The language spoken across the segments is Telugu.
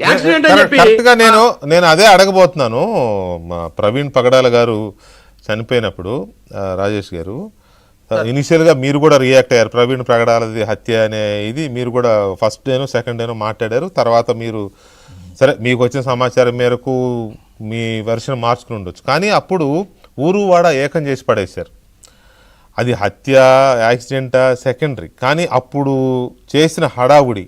యాక్సిడెంట్ అని చెప్పి నేను నేను అదే అడగబోతున్నాను. మా ప్రవీణ్ పగడాల గారు చనిపోయినప్పుడు రాజేష్ గారు. ఇనిషియల్గా మీరు కూడా రియాక్ట్ అయ్యారు. ప్రవీణ్ ప్రగడాలది హత్య అనే ఇది మీరు కూడా ఫస్ట్ డేను సెకండ్ డేను మాట్లాడారు. తర్వాత మీరు సరే మీకు వచ్చిన సమాచారం మేరకు మీ వెర్షన్ మార్చుకుని ఉండొచ్చు. కానీ అప్పుడు ఊరు వాడ ఏకం చేసి పడేశారు. అది హత్య యాక్సిడెంటా సెకండరీ. కానీ అప్పుడు చేసిన హడావుడి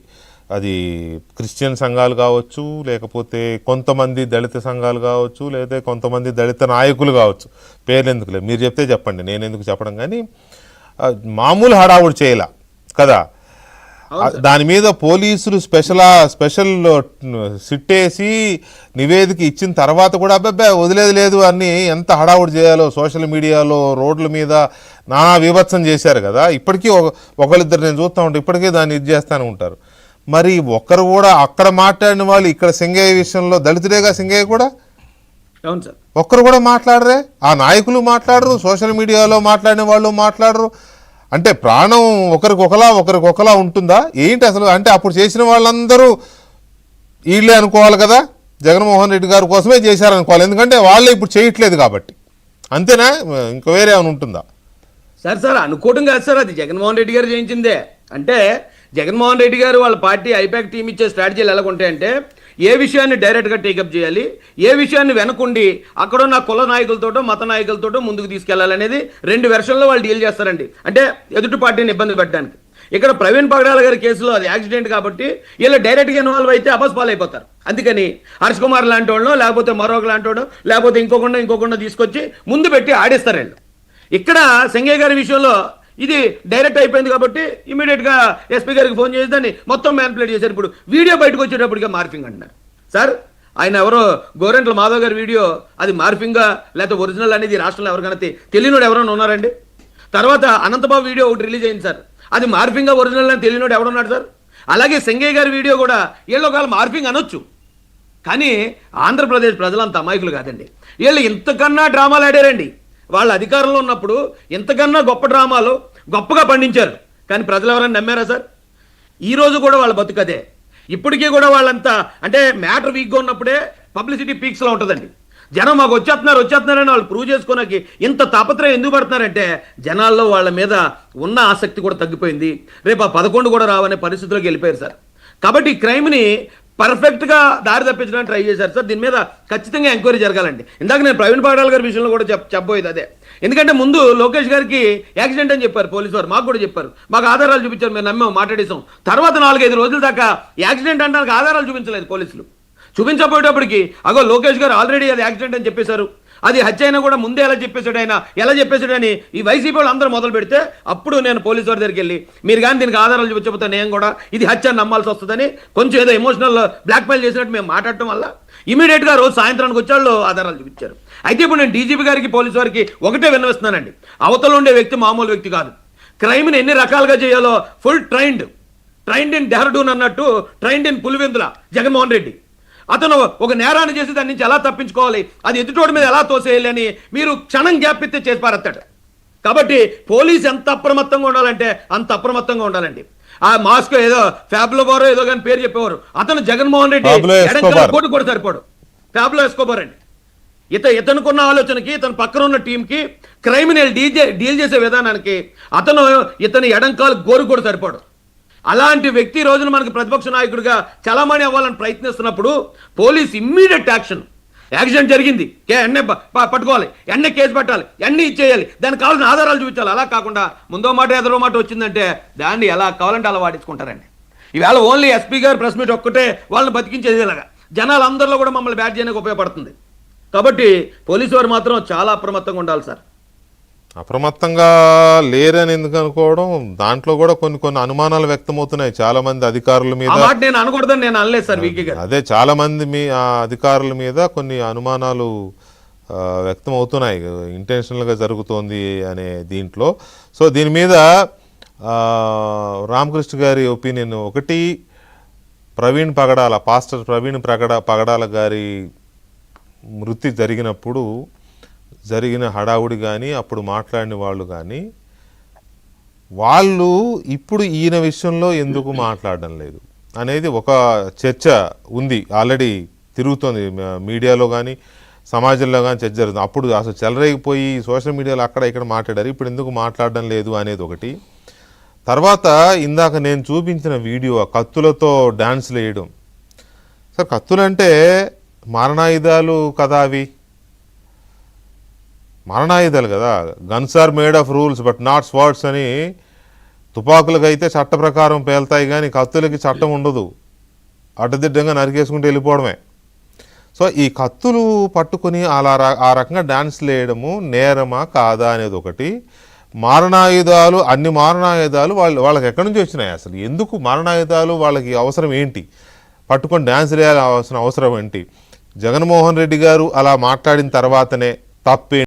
అది క్రిస్టియన్ సంఘాలు కావచ్చు లేకపోతే కొంతమంది దళిత సంఘాలు కావచ్చు లేకపోతే కొంతమంది దళిత నాయకులు కావచ్చు. పేర్లు ఎందుకులే మీరు చెప్తే చెప్పండి. నేను ఎందుకు చెప్పడం? కానీ మామూలు హడావుడి చేయలా. కదా? దాని మీద పోలీసులు స్పెషల్ స్పెషల్ సిట్టేసి నివేదిక ఇచ్చిన తర్వాత కూడా అబ్బాబ్బా వదిలేదు లేదు అని ఎంత హడావుడి చేయాలో సోషల్ మీడియాలో రోడ్ల మీద నానా వివత్సం చేశారు కదా? ఇప్పటికీ ఒక- ఒకళ్ళిద్దరు నేను చూస్తూ ఉంటాను ఇప్పటికీ దాన్ని ఇది చేస్తూనే ఉంటారు. మరి ఒక్కరు కూడా అక్కడ మాట్లాడిన వాళ్ళు ఇక్కడ సింగయ్య విషయంలో దళితుడేగా సింగయ్య కూడా? అవును సార్. ఒక్కరు కూడా మాట్లాడరే? ఆ నాయకులు మాట్లాడరు సోషల్ మీడియాలో మాట్లాడిన వాళ్ళు మాట్లాడరు. అంటే ప్రాణం ఒకరికి ఒకలా ఒకరికి ఒకలా ఉంటుందా? ఏంటి అసలు? అంటే అప్పుడు చేసిన వాళ్ళందరూ వీళ్ళే అనుకోవాలి కదా? జగన్మోహన్ రెడ్డి గారి కోసమే చేశారనుకోవాలి. ఎందుకంటే వాళ్ళే ఇప్పుడు చేయట్లేదు కాబట్టి. అంతేనా? ఇంకా వేరే ఏమైనా ఉంటుందా? సార్ సార్ అనుకోవడం కాదు సార్ అది జగన్మోహన్ రెడ్డి గారు చేయించిందే. అంటే జగన్మోహన్ రెడ్డి గారు వాళ్ళ పార్టీ ఐపాక్ టీం ఇచ్చే స్ట్రాటజీలు ఎలా ఉంటాయంటే ఏ విషయాన్ని డైరెక్ట్గా టేకప్ చేయాలి ఏ విషయాన్ని వెనకుండి అక్కడున్న కుల నాయకులతోటో మత నాయకులతోటో ముందుకు తీసుకెళ్ళాలనేది రెండు వెర్షన్లో వాళ్ళు డీల్ చేస్తారండి. అంటే ఎదుటి పార్టీని ఇబ్బంది పెట్టడానికి. ఇక్కడ ప్రవీణ్ పగడాల గారి కేసులో అది యాక్సిడెంట్ కాబట్టి వీళ్ళు డైరెక్ట్గా ఇన్వాల్వ్ అయితే అపస్పాలు అయిపోతారు. అందుకని హర్ష్ కుమార్ లాంటి వాళ్ళు లేకపోతే మరొక లాంటి వాళ్ళు లేకపోతే ఇంకోకుండా ఇంకోకుండా తీసుకొచ్చి ముందు పెట్టి ఆడిస్తారు వీళ్ళు. ఇక్కడ సంగయ్య గారి విషయంలో ఇది డైరెక్ట్ అయిపోయింది కాబట్టి ఇమీడియట్గా ఎస్పీ గారికి ఫోన్ చేసి దాన్ని మొత్తం మ్యాన్పులేట్ చేశారు. ఇప్పుడు వీడియో బయటకు వచ్చేటప్పటికే మార్ఫింగ్ అంటున్నారు. సార్ ఆయన ఎవరో గోరెంట్ల మాధవ్ గారి వీడియో అది మార్ఫింగా లేకపోతే ఒరిజినల్ అనేది రాష్ట్రంలో ఎవరికైనా తెలియనోడు ఎవరైనా ఉన్నారండి? తర్వాత అనంతబాబు వీడియో ఒకటి రిలీజ్ అయింది సార్. అది మార్ఫింగా ఒరిజినల్ అని తెలియనోడు ఎవడున్నాడు సార్? అలాగే సంజయ్ గారి వీడియో కూడా వీళ్ళు ఒకవేళ మార్ఫింగ్ అనొచ్చు. కానీ ఆంధ్రప్రదేశ్ ప్రజలంత అమాయకులు కాదండి. వీళ్ళు ఇంతకన్నా డ్రామాలు ఆడారండి. వాళ్ళ అధికారంలో ఉన్నప్పుడు ఇంతకన్నా గొప్ప డ్రామాలు గొప్పగా పండించారు. కానీ ప్రజలు ఎవరైనా నమ్మారా సార్? ఈ రోజు కూడా వాళ్ళ బతుకదే ఇప్పటికీ కూడా వాళ్ళంతా అంటే మ్యాటర్ వీక్గా ఉన్నప్పుడే పబ్లిసిటీ పీక్స్లో ఉంటుందండి. జనం మాకు వచ్చేస్తున్నారు వచ్చేస్తున్నారని వాళ్ళు ప్రూవ్ చేసుకోనకి ఇంత తాపత్రయం ఎందుకు పడుతున్నారంటే జనాల్లో వాళ్ళ మీద ఉన్న ఆసక్తి కూడా తగ్గిపోయింది. రేపు ఆ పదకొండు కూడా రావనే పరిస్థితిలోకి వెళ్ళిపోయారు సార్. కాబట్టి ఈ క్రైమ్ని పర్ఫెక్ట్గా దారి తప్పించడానికి ట్రై చేశారు సార్. దీని మీద ఖచ్చితంగా ఎంక్వైరీ జరగాలండి. ఇందాక నేను ప్రవీణ్ పాడాల్ గారి విషయంలో కూడా చెప్ చెప్పబోయేది అదే. ఎందుకంటే ముందు లోకేష్ గారికి యాక్సిడెంట్ అని చెప్పారు పోలీసు వారు. మాకు కూడా చెప్పారు. మాకు ఆధారాలు చూపించారు మేము నమ్మాం మాట్లాడేసాం తర్వాత నాలుగైదు రోజుల దాకా యాక్సిడెంట్ అంటానికి ఆధారాలు చూపించలేదు పోలీసులు. చూపించబోయేటప్పటికి అగో లోకేష్ గారు ఆల్రెడీ అది యాక్సిడెంట్ అని చెప్పేశారు. అది హత్య అయినా కూడా ముందే ఎలా చెప్పేశాడు ఆయన ఎలా చెప్పేశాడు అని ఈ వైసీపీ వాళ్ళు అందరూ మొదలు పెడితే అప్పుడు నేను పోలీసు వారి దగ్గరికి వెళ్ళి మీరు కానీ దీనికి ఆధారాలు చూపించకపోతే నేను కూడా ఇది హత్య అని నమ్మాల్సి వస్తుందని కొంచెం ఏదో ఎమోషనల్ బ్లాక్మెయిల్ చేసినట్టు మేము మాట్లాడటం వల్ల ఇమీడియట్గా రోజు సాయంత్రానికి వచ్చాళ్ళు ఆధారాలు చూపించారు. అయితే ఇప్పుడు నేను డీజీపీ గారికి పోలీసు వారికి ఒకటే విన్నవిస్తున్నానండి. అవతల ఉండే వ్యక్తి మామూలు వ్యక్తి కాదు. క్రైమ్ని ఎన్ని రకాలుగా చేయాలో full trained trained in Dehradun అన్నట్టు ట్రైన్డ్ ఇన్ పులివెందుల జగన్మోహన్ రెడ్డి. అతను ఒక నేరాన్ని చేసి దాని నుంచి ఎలా తప్పించుకోవాలి? అది ఎదుటోడి మీద ఎలా తోసేయాలి అని మీరు క్షణం గ్యాప్ ఇస్తే చేసి పారేస్తాడు. కాబట్టి పోలీస్ ఎంత అప్రమత్తంగా ఉండాలంటే అంత అప్రమత్తంగా ఉండాలండి. ఆ మాస్క్ ఏదో ఫ్యాబ్లో బారో ఏదో కానీ పేరు చెప్పేవారు. అతను జగన్మోహన్ రెడ్డి. కోటి కూడా సరిపోడు. ఫ్యాబ్లో ఎస్కోబార్ అండి. ఇత ఇతనుకున్న ఆలోచనకి ఇతను పక్కన ఉన్న టీంకి క్రైమినల్ డీల్ డీల్ చేసే విధానానికి అతను ఇతని ఎడంకాలు గోరు కూడా సరిపోడు. అలాంటి వ్యక్తి రోజున మనకి ప్రతిపక్ష నాయకుడిగా చలామణి అవ్వాలని ప్రయత్నిస్తున్నప్పుడు పోలీస్ ఇమ్మీడియట్ యాక్షన్. యాక్సిడెంట్ జరిగింది. కే ఎన్నే పట్టుకోవాలి. ఎన్నే కేసు పెట్టాలి. ఎన్ని ఇచ్చేయాలి. దానికి కావాల్సిన ఆధారాలు చూపించాలి. అలా కాకుండా ముందో మాట ఎదరో మాట వచ్చిందంటే దాన్ని ఎలా కావాలంటే అలా వాడించుకుంటారండి. ఈవేళ ఓన్లీ ఎస్పీ గారు ప్రెస్ మీట్ ఒక్కటే వాళ్ళని బతికించేది ఇలాగా. జనాలు అందరిలో కూడా మమ్మల్ని బ్యాట్ చేయడానికి ఉపయోగపడుతుంది. కాబట్టి పోలీసు వారు మాత్రం చాలా అప్రమత్తంగా ఉండాలి సార్. అప్రమత్తంగా లేరని ఎందుకు అనుకోవడం? దాంట్లో కూడా కొన్ని కొన్ని అనుమానాలు వ్యక్తమవుతున్నాయి. చాలా మంది అధికారుల మీద మాట నేను అనకూడదని నేను అనలేదు సార్ వీకే గారు. అదే చాలా మంది మీ ఆ అధికారుల మీద కొన్ని అనుమానాలు వ్యక్తం అవుతున్నాయి ఇంటెన్షనల్గా జరుగుతోంది అనే దీంట్లో. సో దీని మీద రామకృష్ణ గారి ఒపీనియన్ ఒకటి ప్రవీణ్ పగడాల పాస్టర్ ప్రవీణ్ ప్రగడ పగడాల గారి మృతి జరిగినప్పుడు జరిగిన హడావుడి కానీ అప్పుడు మాట్లాడిన వాళ్ళు కానీ వాళ్ళు ఇప్పుడు ఈయన విషయంలో ఎందుకు మాట్లాడడం లేదు? అనేది ఒక చర్చ ఉంది. ఆల్రెడీ తిరుగుతోంది. మీడియాలో కానీ సమాజంలో కానీ చర్చ జరుగుతుంది. అప్పుడు అసలు చెలరేగిపోయి సోషల్ మీడియాలో అక్కడ ఇక్కడ మాట్లాడారు. ఇప్పుడు ఎందుకు మాట్లాడడం లేదు అనేది ఒకటి. తర్వాత ఇందాక నేను చూపించిన వీడియో కత్తులతో డ్యాన్స్లు వేయడం సార్ కత్తులంటే మారణాయుధాలు కదా అవి? మరణాయుధాలు కదా. Guns are made of rules but not swords అని తుపాకులకు అయితే చట్ట ప్రకారం పేలుతాయి కానీ కత్తులకి చట్టం ఉండదు. అడ్డదిడ్డంగా నరికేసుకుంటూ వెళ్ళిపోవడమే. సో ఈ కత్తులు పట్టుకుని అలా ఆ రకంగా డాన్స్ వేయడము నేరమా కాదా అనేది ఒకటి. మారణాయుధాలు అన్ని మారణాయుధాలు వాళ్ళు వాళ్ళకి ఎక్కడి నుంచి వచ్చినాయి అసలు? ఎందుకు మారణాయుధాలు వాళ్ళకి అవసరం ఏంటి? పట్టుకొని డ్యాన్స్ వేయాల్సిన అవసరం ఏంటి? జగన్మోహన్ రెడ్డి గారు అలా మాట్లాడిన తర్వాతనే తప్పే